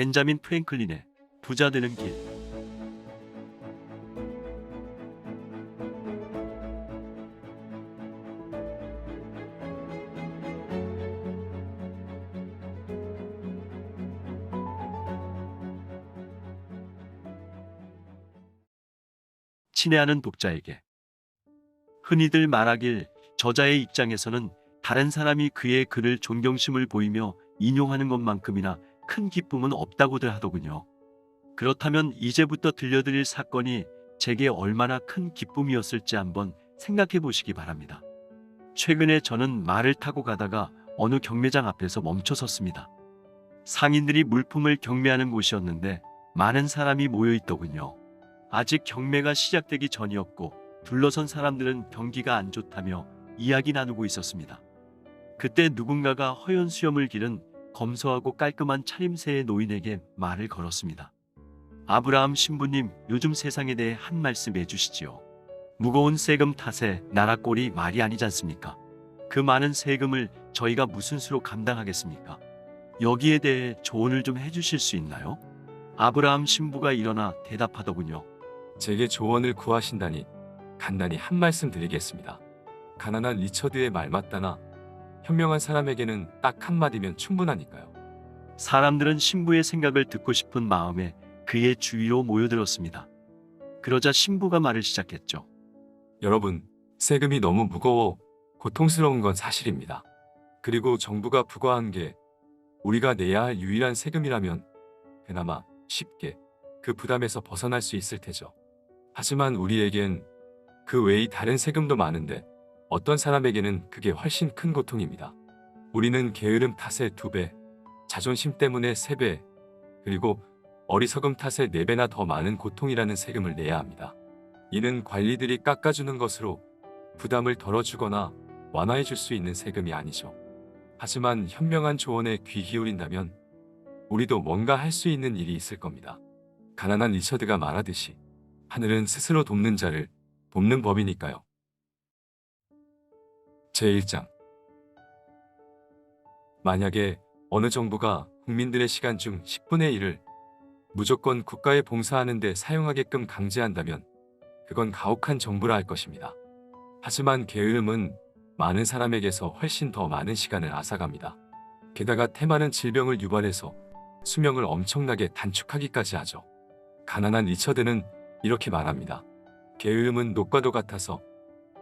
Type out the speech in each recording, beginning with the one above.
벤자민 프랭클린의 부자 되는 길. 친애하는 독자에게 흔히들 말하길 저자의 입장에서는 다른 사람이 그의 글을 존경심을 보이며 인용하는 것만큼이나 큰 기쁨은 없다고들 하더군요. 그렇다면 이제부터 들려드릴 사건이 제게 얼마나 큰 기쁨이었을지 한번 생각해 보시기 바랍니다. 최근에 저는 말을 타고 가다가 어느 경매장 앞에서 멈춰 섰습니다. 상인들이 물품을 경매하는 곳이었는데 많은 사람이 모여 있더군요. 아직 경매가 시작되기 전이었고 둘러선 사람들은 경기가 안 좋다며 이야기 나누고 있었습니다. 그때 누군가가 허연 수염을 기른 검소하고 깔끔한 차림새의 노인에게 말을 걸었습니다. 아브라함 신부님, 요즘 세상에 대해 한 말씀 해주시지요. 무거운 세금 탓에 나라 꼴이 말이 아니지 않습니까? 그 많은 세금을 저희가 무슨 수로 감당하겠습니까? 여기에 대해 조언을 좀 해주실 수 있나요? 아브라함 신부가 일어나 대답하더군요. 제게 조언을 구하신다니 간단히 한 말씀 드리겠습니다. 가난한 리처드의 말 맞다나 현명한 사람에게는 딱 한마디면 충분하니까요. 사람들은 신부의 생각을 듣고 싶은 마음에 그의 주위로 모여들었습니다. 그러자 신부가 말을 시작했죠. 여러분, 세금이 너무 무거워 고통스러운 건 사실입니다. 그리고 정부가 부과한 게 우리가 내야 할 유일한 세금이라면 그나마 쉽게 그 부담에서 벗어날 수 있을 테죠. 하지만 우리에겐 그 외의 다른 세금도 많은데 어떤 사람에게는 그게 훨씬 큰 고통입니다. 우리는 게으름 탓에 두 배, 자존심 때문에 세 배, 그리고 어리석음 탓에 네 배나 더 많은 고통이라는 세금을 내야 합니다. 이는 관리들이 깎아주는 것으로 부담을 덜어주거나 완화해 줄 수 있는 세금이 아니죠. 하지만 현명한 조언에 귀 기울인다면 우리도 뭔가 할 수 있는 일이 있을 겁니다. 가난한 리처드가 말하듯이 하늘은 스스로 돕는 자를 돕는 법이니까요. 제1장 만약에 어느 정부가 국민들의 시간 중 10분의 1을 무조건 국가에 봉사하는 데 사용하게끔 강제한다면 그건 가혹한 정부라 할 것입니다. 하지만 게으름은 많은 사람에게서 훨씬 더 많은 시간을 앗아갑니다. 게다가 태많은 질병을 유발해서 수명을 엄청나게 단축하기까지 하죠. 가난한 리처드는 이렇게 말합니다. 게으름은 녹과도 같아서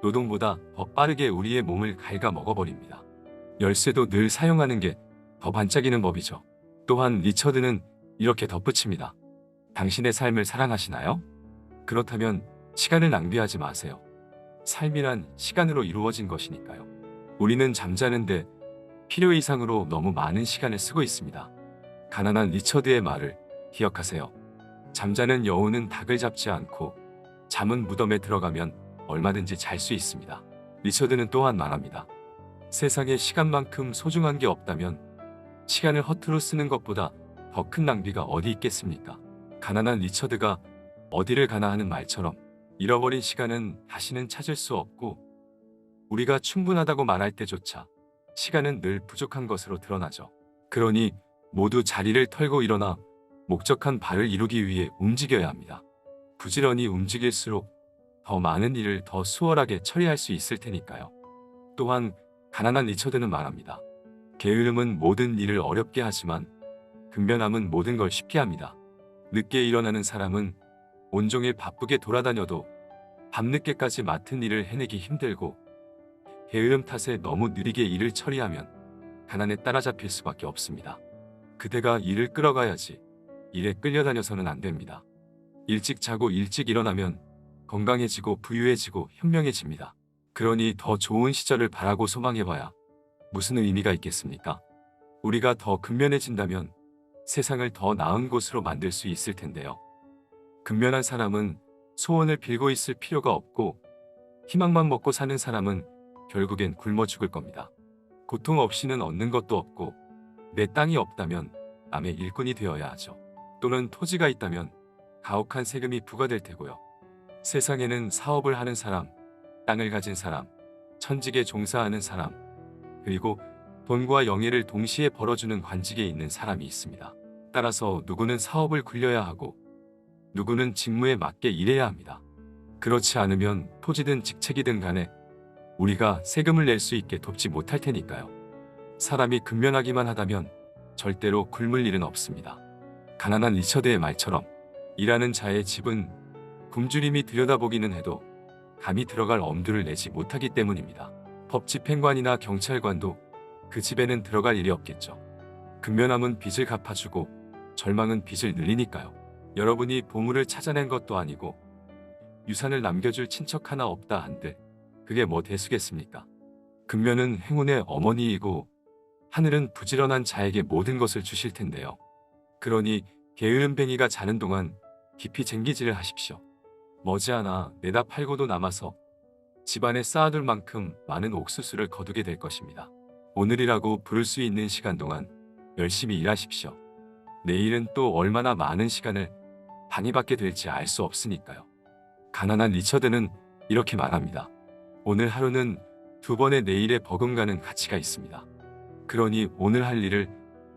노동보다 더 빠르게 우리의 몸을 갉아 먹어버립니다. 열쇠도 늘 사용하는 게 더 반짝이는 법이죠. 또한 리처드는 이렇게 덧붙입니다. 당신의 삶을 사랑하시나요? 그렇다면 시간을 낭비하지 마세요. 삶이란 시간으로 이루어진 것이니까요. 우리는 잠자는데 필요 이상으로 너무 많은 시간을 쓰고 있습니다. 가난한 리처드의 말을 기억하세요. 잠자는 여우는 닭을 잡지 않고 잠은 무덤에 들어가면 얼마든지 잘 수 있습니다. 리처드는 또한 말합니다. 세상에 시간만큼 소중한 게 없다면 시간을 허투루 쓰는 것보다 더 큰 낭비가 어디 있겠습니까? 가난한 리처드가 어디를 가나 하는 말처럼 잃어버린 시간은 다시는 찾을 수 없고 우리가 충분하다고 말할 때조차 시간은 늘 부족한 것으로 드러나죠. 그러니 모두 자리를 털고 일어나 목적한 바를 이루기 위해 움직여야 합니다. 부지런히 움직일수록 더 많은 일을 더 수월하게 처리할 수 있을 테니까요. 또한 가난한 리처드는 말합니다. 게으름은 모든 일을 어렵게 하지만 근면함은 모든 걸 쉽게 합니다. 늦게 일어나는 사람은 온종일 바쁘게 돌아다녀도 밤늦게까지 맡은 일을 해내기 힘들고 게으름 탓에 너무 느리게 일을 처리하면 가난에 따라잡힐 수밖에 없습니다. 그대가 일을 끌어가야지 일에 끌려다녀서는 안 됩니다. 일찍 자고 일찍 일어나면 건강해지고 부유해지고 현명해집니다. 그러니 더 좋은 시절을 바라고 소망해봐야 무슨 의미가 있겠습니까? 우리가 더 근면해진다면 세상을 더 나은 곳으로 만들 수 있을 텐데요. 근면한 사람은 소원을 빌고 있을 필요가 없고 희망만 먹고 사는 사람은 결국엔 굶어 죽을 겁니다. 고통 없이는 얻는 것도 없고 내 땅이 없다면 남의 일꾼이 되어야 하죠. 또는 토지가 있다면 가혹한 세금이 부과될 테고요. 세상에는 사업을 하는 사람, 땅을 가진 사람, 천직에 종사하는 사람, 그리고 돈과 영예를 동시에 벌어주는 관직에 있는 사람이 있습니다. 따라서 누구는 사업을 굴려야 하고 누구는 직무에 맞게 일해야 합니다. 그렇지 않으면 토지든 직책이든 간에 우리가 세금을 낼 수 있게 돕지 못할 테니까요. 사람이 근면하기만 하다면 절대로 굶을 일은 없습니다. 가난한 리처드의 말처럼 일하는 자의 집은 굶주림이 들여다보기는 해도 감히 들어갈 엄두를 내지 못하기 때문입니다. 법 집행관이나 경찰관도 그 집에는 들어갈 일이 없겠죠. 근면함은 빚을 갚아주고 절망은 빚을 늘리니까요. 여러분이 보물을 찾아낸 것도 아니고 유산을 남겨줄 친척 하나 없다 한들 그게 뭐 대수겠습니까? 근면은 행운의 어머니이고 하늘은 부지런한 자에게 모든 것을 주실 텐데요. 그러니 게으름뱅이가 자는 동안 깊이 쟁기질을 하십시오. 머지않아 내다 팔고도 남아서 집안에 쌓아둘 만큼 많은 옥수수를 거두게 될 것입니다. 오늘이라고 부를 수 있는 시간 동안 열심히 일하십시오. 내일은 또 얼마나 많은 시간을 많이 받게 될지 알 수 없으니까요. 가난한 리처드는 이렇게 말합니다. 오늘 하루는 두 번의 내일에 버금가는 가치가 있습니다. 그러니 오늘 할 일을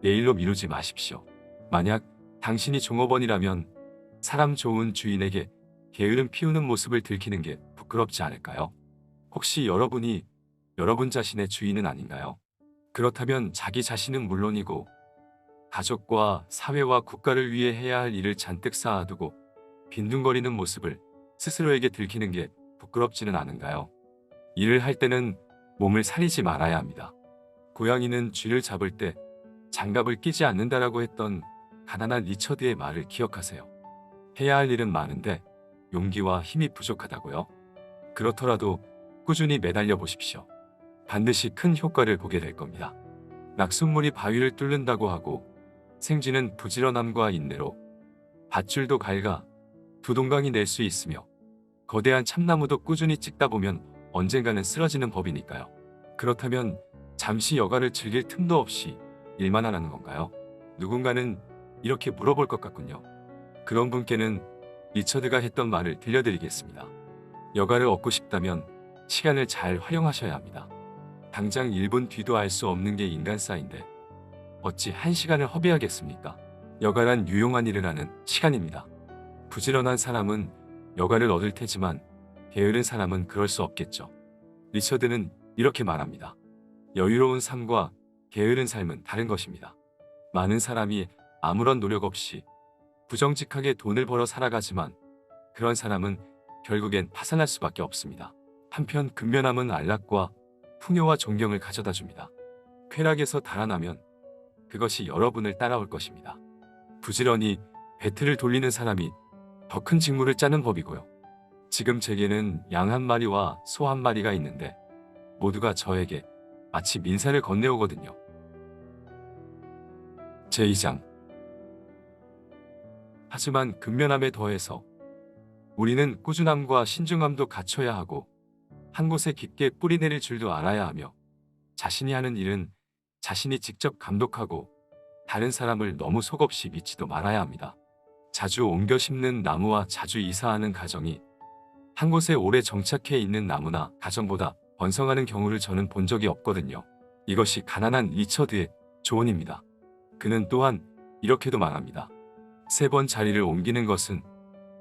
내일로 미루지 마십시오. 만약 당신이 종업원이라면 사람 좋은 주인에게 게으름 피우는 모습을 들키는 게 부끄럽지 않을까요? 혹시 여러분이 여러분 자신의 주인은 아닌가요? 그렇다면 자기 자신은 물론이고 가족과 사회와 국가를 위해 해야 할 일을 잔뜩 쌓아두고 빈둥거리는 모습을 스스로에게 들키는 게 부끄럽지는 않은가요? 일을 할 때는 몸을 사리지 말아야 합니다. 고양이는 쥐를 잡을 때 장갑을 끼지 않는다라고 했던 가난한 리처드의 말을 기억하세요. 해야 할 일은 많은데 용기와 힘이 부족하다고요? 그렇더라도 꾸준히 매달려 보십시오. 반드시 큰 효과를 보게 될 겁니다. 낙숫물이 바위를 뚫는다고 하고 생쥐는 부지런함과 인내로 밧줄도 갈가 두 동강이 낼 수 있으며 거대한 참나무도 꾸준히 찍다 보면 언젠가는 쓰러지는 법이니까요. 그렇다면 잠시 여가를 즐길 틈도 없이 일만 하라는 건가요? 누군가는 이렇게 물어볼 것 같군요. 그런 분께는 리처드가 했던 말을 들려드리겠습니다. 여가를 얻고 싶다면 시간을 잘 활용하셔야 합니다. 당장 1분 뒤도 알 수 없는 게 인간사인데 어찌 한 시간을 허비하겠습니까? 여가란 유용한 일을 하는 시간입니다. 부지런한 사람은 여가를 얻을 테지만 게으른 사람은 그럴 수 없겠죠. 리처드는 이렇게 말합니다. 여유로운 삶과 게으른 삶은 다른 것입니다. 많은 사람이 아무런 노력 없이 부정직하게 돈을 벌어 살아가지만 그런 사람은 결국엔 파산할 수밖에 없습니다. 한편 근면함은 안락과 풍요와 존경을 가져다 줍니다. 쾌락에서 달아나면 그것이 여러분을 따라올 것입니다. 부지런히 배틀을 돌리는 사람이 더 큰 직무를 짜는 법이고요. 지금 제게는 양 한 마리와 소 한 마리가 있는데 모두가 저에게 마치 민사를 건네오거든요. 제2장 하지만 근면함에 더해서 우리는 꾸준함과 신중함도 갖춰야 하고 한 곳에 깊게 뿌리 내릴 줄도 알아야 하며 자신이 하는 일은 자신이 직접 감독하고 다른 사람을 너무 속없이 믿지도 말아야 합니다. 자주 옮겨 심는 나무와 자주 이사하는 가정이 한 곳에 오래 정착해 있는 나무나 가정보다 번성하는 경우를 저는 본 적이 없거든요. 이것이 가난한 리처드의 조언입니다. 그는 또한 이렇게도 말합니다. 세 번 자리를 옮기는 것은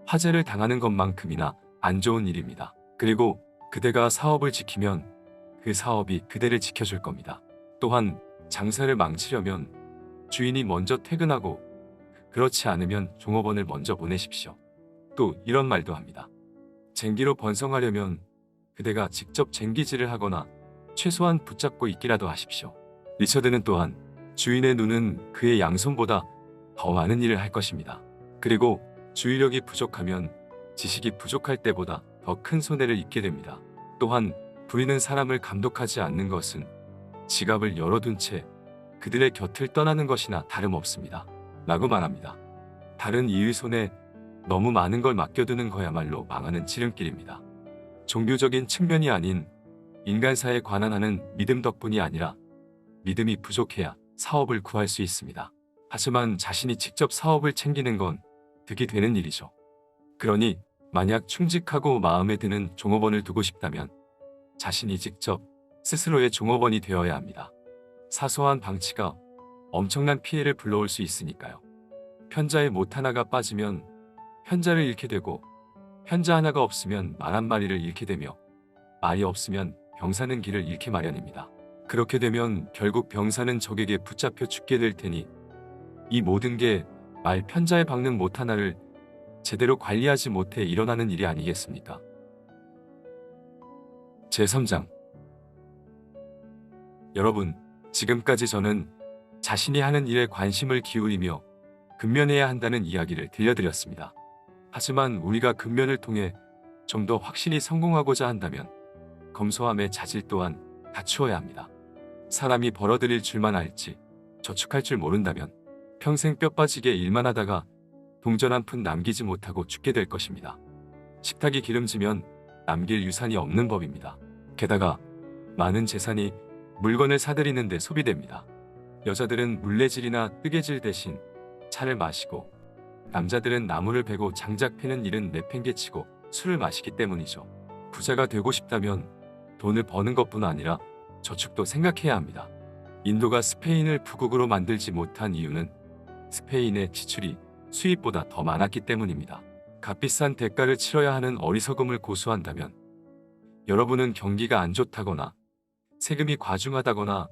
화재를 당하는 것만큼이나 안 좋은 일입니다. 그리고 그대가 사업을 지키면 그 사업이 그대를 지켜줄 겁니다. 또한 장사를 망치려면 주인이 먼저 퇴근하고 그렇지 않으면 종업원을 먼저 보내십시오. 또 이런 말도 합니다. 쟁기로 번성하려면 그대가 직접 쟁기질을 하거나 최소한 붙잡고 있기라도 하십시오. 리처드는 또한 주인의 눈은 그의 양손보다 더 많은 일을 할 것입니다. 그리고 주의력이 부족하면 지식이 부족할 때보다 더 큰 손해를 입게 됩니다. 또한 부리는 사람을 감독하지 않는 것은 지갑을 열어둔 채 그들의 곁을 떠나는 것이나 다름없습니다. 라고 말합니다. 다른 이의 손에 너무 많은 걸 맡겨두는 거야말로 망하는 지름길입니다. 종교적인 측면이 아닌 인간사에 관한 하는 믿음 덕분이 아니라 믿음이 부족해야 사업을 구할 수 있습니다. 하지만 자신이 직접 사업을 챙기는 건 득이 되는 일이죠. 그러니 만약 충직하고 마음에 드는 종업원을 두고 싶다면 자신이 직접 스스로의 종업원이 되어야 합니다. 사소한 방치가 엄청난 피해를 불러올 수 있으니까요. 편자에 못 하나가 빠지면 편자를 잃게 되고 편자 하나가 없으면 말 한 마리를 잃게 되며 말이 없으면 병사는 길을 잃게 마련입니다. 그렇게 되면 결국 병사는 적에게 붙잡혀 죽게 될 테니 이 모든 게 말 편자에 박는 못 하나를 제대로 관리하지 못해 일어나는 일이 아니겠습니까? 제3장 여러분, 지금까지 저는 자신이 하는 일에 관심을 기울이며 근면해야 한다는 이야기를 들려드렸습니다. 하지만 우리가 근면을 통해 좀 더 확실히 성공하고자 한다면 검소함의 자질 또한 갖추어야 합니다. 사람이 벌어들일 줄만 알지 저축할 줄 모른다면 평생 뼈 빠지게 일만 하다가 동전 한 푼 남기지 못하고 죽게 될 것입니다. 식탁이 기름지면 남길 유산이 없는 법입니다. 게다가 많은 재산이 물건을 사들이는데 소비됩니다. 여자들은 물레질이나 뜨개질 대신 차를 마시고 남자들은 나무를 베고 장작 패는 일은 내팽개치고 술을 마시기 때문이죠. 부자가 되고 싶다면 돈을 버는 것뿐 아니라 저축도 생각해야 합니다. 인도가 스페인을 부국으로 만들지 못한 이유는 스페인의 지출이 수입보다 더 많았기 때문입니다. 값비싼 대가를 치러야 하는 어리석음을 고수한다면 여러분은 경기가 안 좋다거나 세금이 과중하다거나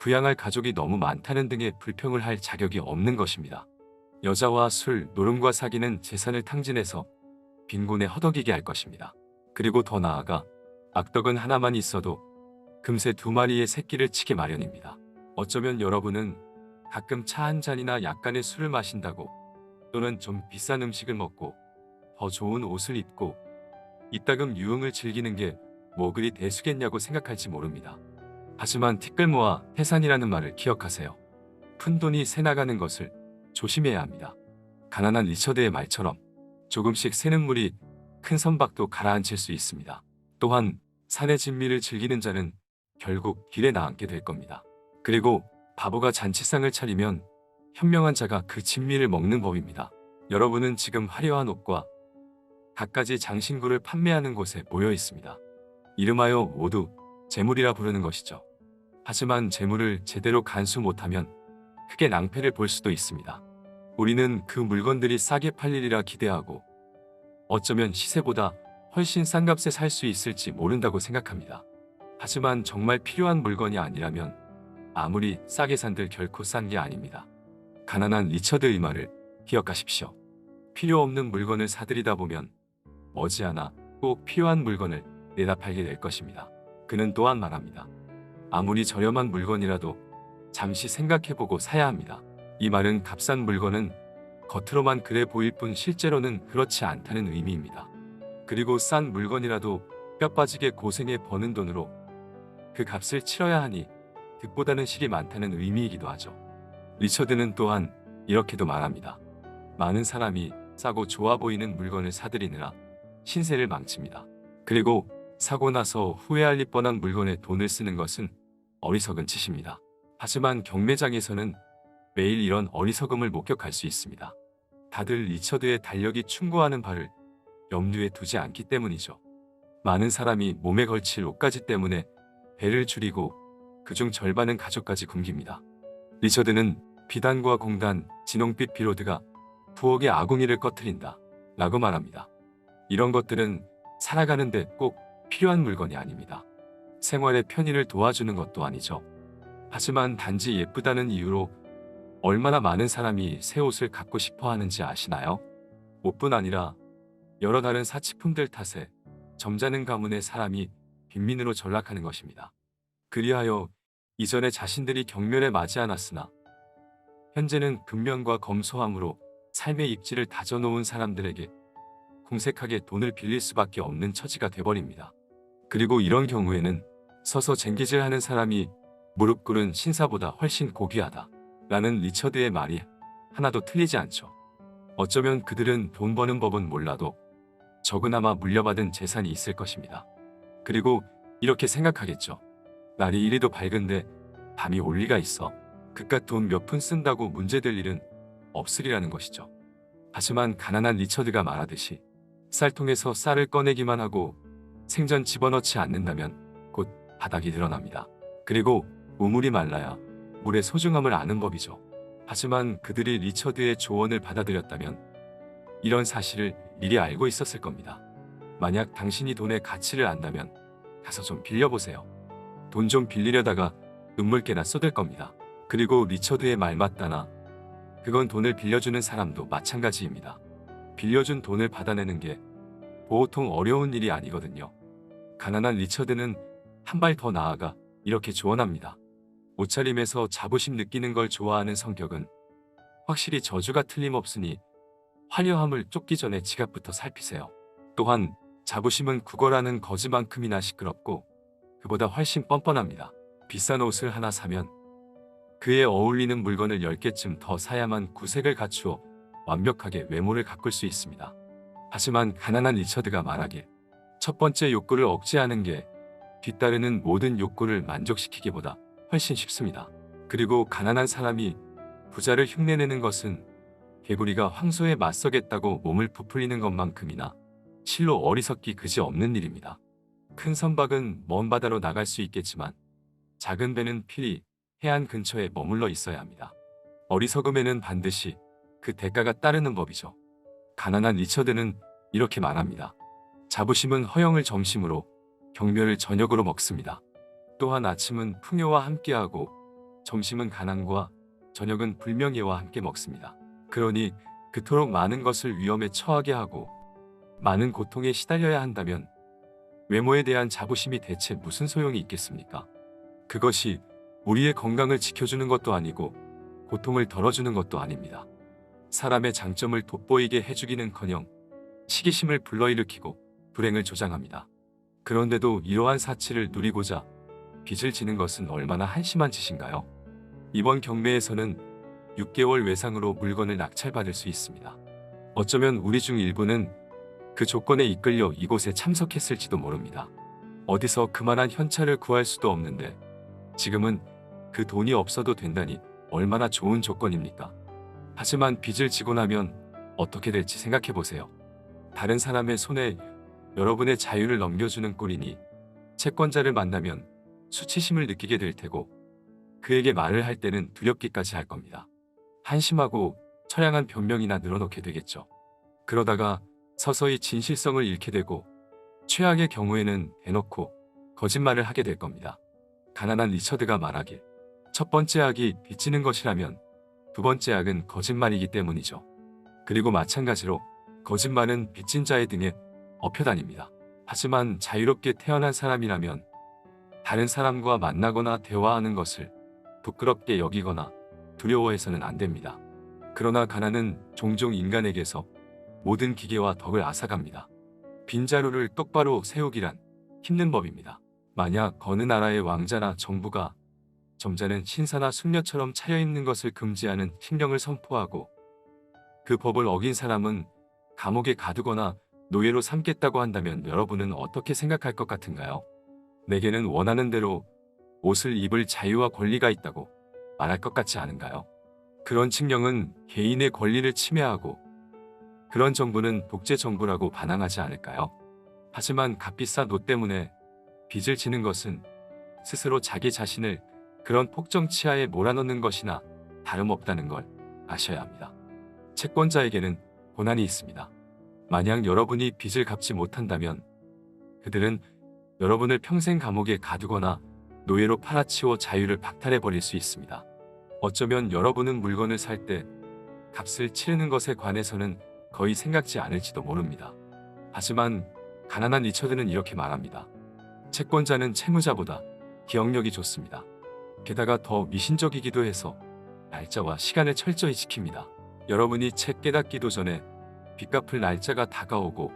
부양할 가족이 너무 많다는 등의 불평을 할 자격이 없는 것입니다. 여자와 술, 노름과 사기는 재산을 탕진해서 빈곤에 허덕이게 할 것입니다. 그리고 더 나아가 악덕은 하나만 있어도 금세 두 마리의 새끼를 치게 마련입니다. 어쩌면 여러분은 가끔 차 한 잔이나 약간의 술을 마신다고 또는 좀 비싼 음식을 먹고 더 좋은 옷을 입고 이따금 유흥을 즐기는 게 뭐 그리 대수겠냐고 생각할지 모릅니다. 하지만 티끌 모아 태산이라는 말을 기억하세요. 푼 돈이 새 나가는 것을 조심해야 합니다. 가난한 리처드의 말처럼 조금씩 새는 물이 큰 선박도 가라앉힐 수 있습니다. 또한 산의 진미를 즐기는 자는 결국 길에 나앉게 될 겁니다. 그리고 바보가 잔치상을 차리면 현명한 자가 그 진미를 먹는 법입니다. 여러분은 지금 화려한 옷과 갖가지 장신구를 판매하는 곳에 모여 있습니다. 이름하여 모두 재물이라 부르는 것이죠. 하지만 재물을 제대로 간수 못하면 크게 낭패를 볼 수도 있습니다. 우리는 그 물건들이 싸게 팔리리라 기대하고 어쩌면 시세보다 훨씬 싼 값에 살 수 있을지 모른다고 생각합니다. 하지만 정말 필요한 물건이 아니라면 아무리 싸게 산들 결코 싼 게 아닙니다. 가난한 리처드의 말을 기억하십시오. 필요 없는 물건을 사들이다 보면 머지않아 꼭 필요한 물건을 내다 팔게 될 것입니다. 그는 또한 말합니다. 아무리 저렴한 물건이라도 잠시 생각해보고 사야 합니다. 이 말은 값싼 물건은 겉으로만 그래 보일 뿐 실제로는 그렇지 않다는 의미입니다. 그리고 싼 물건이라도 뼈 빠지게 고생해 버는 돈으로 그 값을 치러야 하니 득보다는 실이 많다는 의미이기도 하죠. 리처드는 또한 이렇게도 말합니다. 많은 사람이 싸고 좋아 보이는 물건을 사들이느라 신세를 망칩니다. 그리고 사고 나서 후회할 뻔한 물건에 돈을 쓰는 것은 어리석은 짓입니다. 하지만 경매장에서는 매일 이런 어리석음을 목격할 수 있습니다. 다들 리처드의 달력이 충고하는 바를 염두에 두지 않기 때문이죠. 많은 사람이 몸에 걸칠 옷가지 때문에 배를 줄이고 그중 절반은 가족까지 굶깁니다. 리처드는 비단과 공단, 진홍빛 비로드가 부엌의 아궁이를 꺼트린다 라고 말합니다. 이런 것들은 살아가는데 꼭 필요한 물건이 아닙니다. 생활의 편의를 도와주는 것도 아니죠. 하지만 단지 예쁘다는 이유로 얼마나 많은 사람이 새 옷을 갖고 싶어 하는지 아시나요? 옷뿐 아니라 여러 다른 사치품들 탓에 점잖은 가문의 사람이 빈민으로 전락하는 것입니다. 그리하여 이전에 자신들이 경멸에 맞지 않았으나 현재는 근면과 검소함으로 삶의 입지를 다져놓은 사람들에게 공색하게 돈을 빌릴 수밖에 없는 처지가 돼버립니다. 그리고 이런 경우에는 서서 쟁기질하는 사람이 무릎 꿇은 신사보다 훨씬 고귀하다. 라는 리처드의 말이 하나도 틀리지 않죠. 어쩌면 그들은 돈 버는 법은 몰라도 적으나마 물려받은 재산이 있을 것입니다. 그리고 이렇게 생각하겠죠. 날이 이리도 밝은데 밤이 올 리가 있어. 그깟 돈 몇 푼 쓴다고 문제될 일은 없으리라는 것이죠. 하지만 가난한 리처드가 말하듯이 쌀통에서 쌀을 꺼내기만 하고 생전 집어넣지 않는다면 곧 바닥이 드러납니다. 그리고 우물이 말라야 물의 소중함을 아는 법이죠. 하지만 그들이 리처드의 조언을 받아들였다면 이런 사실을 미리 알고 있었을 겁니다. 만약 당신이 돈의 가치를 안다면 가서 좀 빌려보세요. 돈 좀 빌리려다가 눈물개나 쏟을 겁니다. 그리고 리처드의 말 맞다나 그건 돈을 빌려주는 사람도 마찬가지입니다. 빌려준 돈을 받아내는 게 보통 어려운 일이 아니거든요. 가난한 리처드는 한 발 더 나아가 이렇게 조언합니다. 옷차림에서 자부심 느끼는 걸 좋아하는 성격은 확실히 저주가 틀림없으니 화려함을 쫓기 전에 지갑부터 살피세요. 또한 자부심은 국어라는 거즈만큼이나 시끄럽고 그보다 훨씬 뻔뻔합니다. 비싼 옷을 하나 사면 그에 어울리는 물건을 10개쯤 더 사야만 구색을 갖추어 완벽하게 외모를 가꿀 수 있습니다. 하지만 가난한 리처드가 말하길 첫 번째 욕구를 억제하는 게 뒤따르는 모든 욕구를 만족시키기보다 훨씬 쉽습니다. 그리고 가난한 사람이 부자를 흉내내는 것은 개구리가 황소에 맞서겠다고 몸을 부풀리는 것만큼이나 실로 어리석기 그지없는 일입니다. 큰 선박은 먼 바다로 나갈 수 있겠지만 작은 배는 필히 해안 근처에 머물러 있어야 합니다. 어리석음에는 반드시 그 대가가 따르는 법이죠. 가난한 리처드는 이렇게 말합니다. 자부심은 허영을 점심으로 경멸을 저녁으로 먹습니다. 또한 아침은 풍요와 함께하고 점심은 가난과 저녁은 불명예와 함께 먹습니다. 그러니 그토록 많은 것을 위험에 처하게 하고 많은 고통에 시달려야 한다면 외모에 대한 자부심이 대체 무슨 소용이 있겠습니까? 그것이 우리의 건강을 지켜주는 것도 아니고 고통을 덜어주는 것도 아닙니다. 사람의 장점을 돋보이게 해주기는커녕 시기심을 불러일으키고 불행을 조장합니다. 그런데도 이러한 사치를 누리고자 빚을 지는 것은 얼마나 한심한 짓인가요? 이번 경매에서는 6개월 외상으로 물건을 낙찰받을 수 있습니다. 어쩌면 우리 중 일부는 그 조건에 이끌려 이곳에 참석했을지도 모릅니다. 어디서 그만한 현찰을 구할 수도 없는데 지금은 그 돈이 없어도 된다니 얼마나 좋은 조건입니까? 하지만 빚을 지고 나면 어떻게 될지 생각해 보세요. 다른 사람의 손에 여러분의 자유를 넘겨주는 꼴이니 채권자를 만나면 수치심을 느끼게 될 테고 그에게 말을 할 때는 두렵기까지 할 겁니다. 한심하고 처량한 변명이나 늘어놓게 되겠죠. 그러다가 서서히 진실성을 잃게 되고 최악의 경우에는 대놓고 거짓말을 하게 될 겁니다. 가난한 리처드가 말하길 첫 번째 악이 빚지는 것이라면 두 번째 악은 거짓말이기 때문이죠. 그리고 마찬가지로 거짓말은 빚진 자의 등에 업혀다닙니다. 하지만 자유롭게 태어난 사람이라면 다른 사람과 만나거나 대화하는 것을 부끄럽게 여기거나 두려워해서는 안 됩니다. 그러나 가난은 종종 인간에게서 모든 기계와 덕을 앗아갑니다. 빈자루를 똑바로 세우기란 힘든 법입니다. 만약 어느 나라의 왕자나 정부가 점잖은 신사나 숙녀처럼 차려입는 것을 금지하는 신령을 선포하고 그 법을 어긴 사람은 감옥에 가두거나 노예로 삼겠다고 한다면 여러분은 어떻게 생각할 것 같은가요? 내게는 원하는 대로 옷을 입을 자유와 권리가 있다고 말할 것 같지 않은가요? 그런 칙령은 개인의 권리를 침해하고 그런 정부는 독재 정부라고 반항하지 않을까요? 하지만 값비싼 옷 때문에 빚을 지는 것은 스스로 자기 자신을 그런 폭정 치하에 몰아넣는 것이나 다름없다는 걸 아셔야 합니다. 채권자에게는 고난이 있습니다. 만약 여러분이 빚을 갚지 못한다면 그들은 여러분을 평생 감옥에 가두거나 노예로 팔아치워 자유를 박탈해 버릴 수 있습니다. 어쩌면 여러분은 물건을 살 때 값을 치르는 것에 관해서는 거의 생각지 않을지도 모릅니다. 하지만 가난한 리처드는 이렇게 말합니다. 채권자는 채무자보다 기억력이 좋습니다. 게다가 더 미신적이기도 해서 날짜와 시간을 철저히 지킵니다. 여러분이 채 깨닫기도 전에 빚 갚을 날짜가 다가오고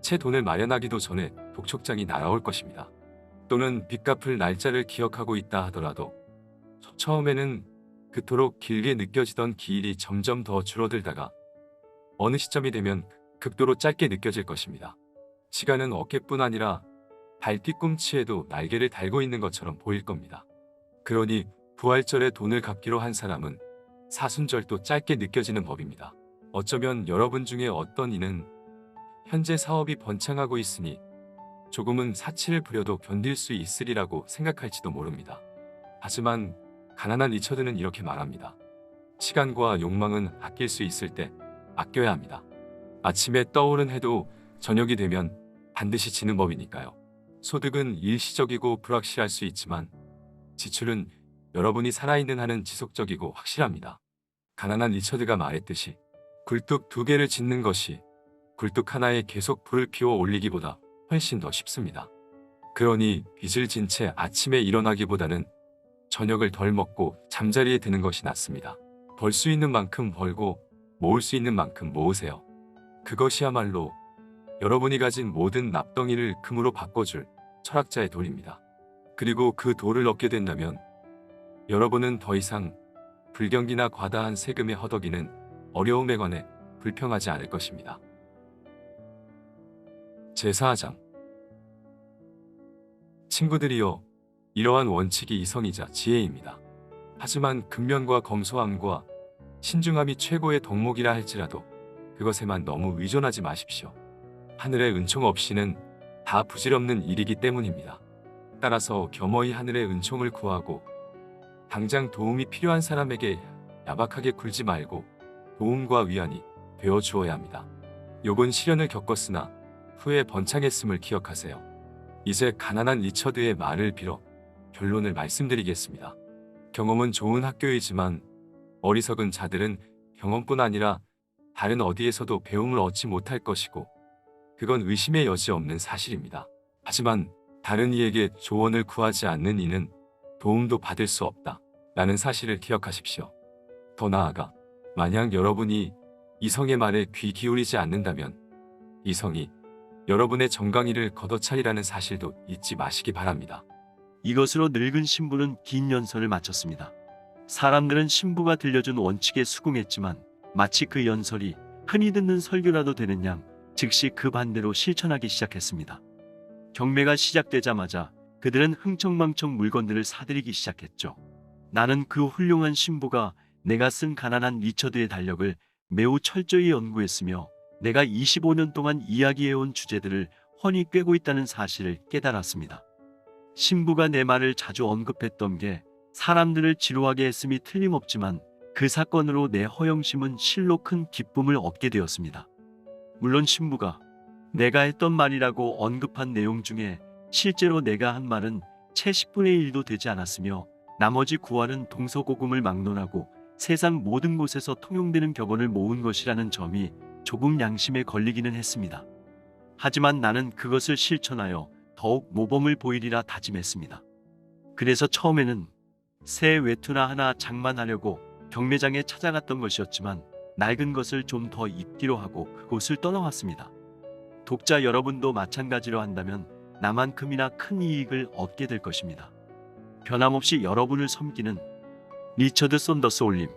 채 돈을 마련하기도 전에 독촉장이 날아올 것입니다. 또는 빚 갚을 날짜를 기억하고 있다 하더라도 처음에는 그토록 길게 느껴지던 기일이 점점 더 줄어들다가 어느 시점이 되면 극도로 짧게 느껴질 것입니다. 시간은 어깨뿐 아니라 발 뒤꿈치에도 날개를 달고 있는 것처럼 보일 겁니다. 그러니 부활절에 돈을 갚기로 한 사람은 사순절도 짧게 느껴지는 법입니다. 어쩌면 여러분 중에 어떤 이는 현재 사업이 번창하고 있으니 조금은 사치를 부려도 견딜 수 있으리라고 생각할지도 모릅니다. 하지만 가난한 리처드는 이렇게 말합니다. 시간과 욕망은 아낄 수 있을 때 아껴야 합니다. 아침에 떠오른 해도 저녁이 되면 반드시 지는 법이니까요. 소득은 일시적이고 불확실할 수 있지만 지출은 여러분이 살아있는 한은 지속적이고 확실합니다. 가난한 리처드가 말했듯이 굴뚝 두 개를 짓는 것이 굴뚝 하나에 계속 불을 피워 올리기보다 훨씬 더 쉽습니다. 그러니 빚을 진 채 아침에 일어나기보다는 저녁을 덜 먹고 잠자리에 드는 것이 낫습니다. 벌 수 있는 만큼 벌고 모을 수 있는 만큼 모으세요. 그것이야말로 여러분이 가진 모든 납덩이를 금으로 바꿔줄 철학자의 도리입니다. 그리고 그 도를 얻게 된다면 여러분은 더 이상 불경기나 과다한 세금의 허덕이는 어려움에 관해 불평하지 않을 것입니다. 제4장 친구들이여 이러한 원칙이 이성이자 지혜입니다. 하지만 근면과 검소함과 신중함이 최고의 덕목이라 할지라도 그것에만 너무 의존하지 마십시오. 하늘의 은총 없이는 다 부질없는 일이기 때문입니다. 따라서 겸허히 하늘의 은총을 구하고 당장 도움이 필요한 사람에게 야박하게 굴지 말고 도움과 위안이 되어 주어야 합니다. 욕은 시련을 겪었으나 후에 번창했음을 기억하세요. 이제 가난한 리처드의 말을 빌어 결론을 말씀드리겠습니다. 경험은 좋은 학교이지만 어리석은 자들은 경험뿐 아니라 다른 어디에서도 배움을 얻지 못할 것이고 그건 의심의 여지 없는 사실입니다. 하지만 다른 이에게 조언을 구하지 않는 이는 도움도 받을 수 없다. 라는 사실을 기억하십시오. 더 나아가 만약 여러분이 이성의 말에 귀 기울이지 않는다면 이성이 여러분의 정강이를 걷어차리라는 사실도 잊지 마시기 바랍니다. 이것으로 늙은 신부는 긴 연설을 마쳤습니다. 사람들은 신부가 들려준 원칙에 수긍했지만 마치 그 연설이 흔히 듣는 설교라도 되는 양 즉시 그 반대로 실천하기 시작했습니다. 경매가 시작되자마자 그들은 흥청망청 물건들을 사들이기 시작했죠. 나는 그 훌륭한 신부가 내가 쓴 가난한 리처드의 달력을 매우 철저히 연구했으며 내가 25년 동안 이야기해온 주제들을 훤히 꿰고 있다는 사실을 깨달았습니다. 신부가 내 말을 자주 언급했던 게 사람들을 지루하게 했음이 틀림없지만 그 사건으로 내 허영심은 실로 큰 기쁨을 얻게 되었습니다. 물론 신부가 내가 했던 말이라고 언급한 내용 중에 실제로 내가 한 말은 채 10분의 1도 되지 않았으며 나머지 9할은 동서고금을 막론하고 세상 모든 곳에서 통용되는 격언을 모은 것이라는 점이 조금 양심에 걸리기는 했습니다. 하지만 나는 그것을 실천하여 더욱 모범을 보이리라 다짐했습니다. 그래서 처음에는 새 외투나 하나 장만하려고 경매장에 찾아갔던 것이었지만 낡은 것을 좀 더 입기로 하고 그곳을 떠나왔습니다. 독자 여러분도 마찬가지로 한다면 나만큼이나 큰 이익을 얻게 될 것입니다. 변함없이 여러분을 섬기는 리처드 썬더스 올림